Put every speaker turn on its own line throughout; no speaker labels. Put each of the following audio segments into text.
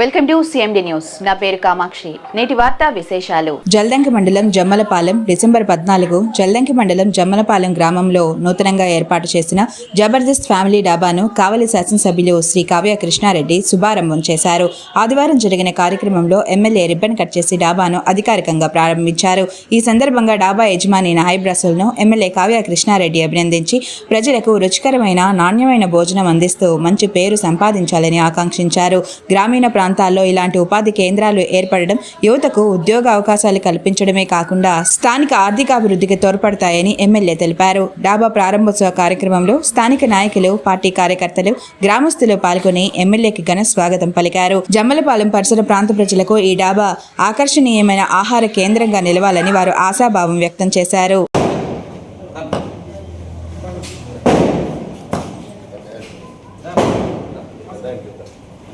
Welcome to CMD news నా పేరు కామాక్షి. నేటి వార్తా విశేషాలు.
జల్దంకి మండలం జమ్మలపాలెం డిసెంబర్ పద్నాలుగు జల్దంకి మండలం జమ్మలపాలెం గ్రామంలో నూతనంగా ఏర్పాటు చేసిన జబర్దస్త్ ఫ్యామిలీ డాబాను కావలి శాసనసభ్యులు శ్రీ కావ్య కృష్ణారెడ్డి శుభారంభం చేశారు. ఆదివారం జరిగిన కార్యక్రమంలో ఎమ్మెల్యే రిబ్బన్ కట్ చేసి డాబాను అధికారికంగా ప్రారంభించారు. ఈ సందర్భంగా డాబా యజమాని నాయబ్ రసూల్ను ఎమ్మెల్యే కావ్య కృష్ణారెడ్డి అభినందించి ప్రజలకు రుచికరమైన నాణ్యమైన భోజనం అందిస్తూ మంచి పేరు సంపాదించాలని ఆకాంక్షించారు. గ్రామీణ ప్రాంతం ప్రాంతాల్లో ఇలాంటి ఉపాధి కేంద్రాలు ఏర్పడడం యువతకు ఉద్యోగ అవకాశాలు కల్పించడమే కాకుండా స్థానిక ఆర్థికాభివృద్ధికి తోడ్పడతాయని ఎమ్మెల్యే తెలిపారు. డాబా ప్రారంభోత్సవ కార్యక్రమంలో స్థానిక నాయకులు పార్టీ కార్యకర్తలు గ్రామస్తులు పాల్గొని ఎమ్మెల్యేకి ఘన స్వాగతం పలికారు. జమ్మలపాలెం పరిసర ప్రాంత ప్రజలకు ఈ డాబా ఆకర్షణీయమైన ఆహార కేంద్రంగా నిలవాలని వారు ఆశాభావం వ్యక్తం చేశారు.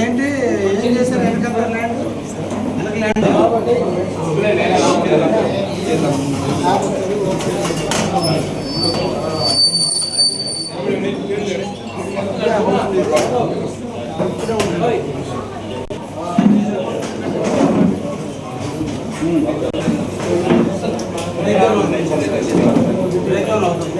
ఏంటి ఏం చేశారు వెనకాల ల్యాండ్ వెనక ల్యాండ్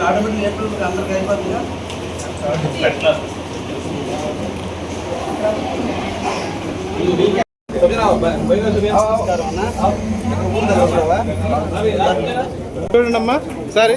ఆటోమేటిక్ ఏప్రిల్ అందరికి అయిపోతుందిగా
చూడండమ్మా సరే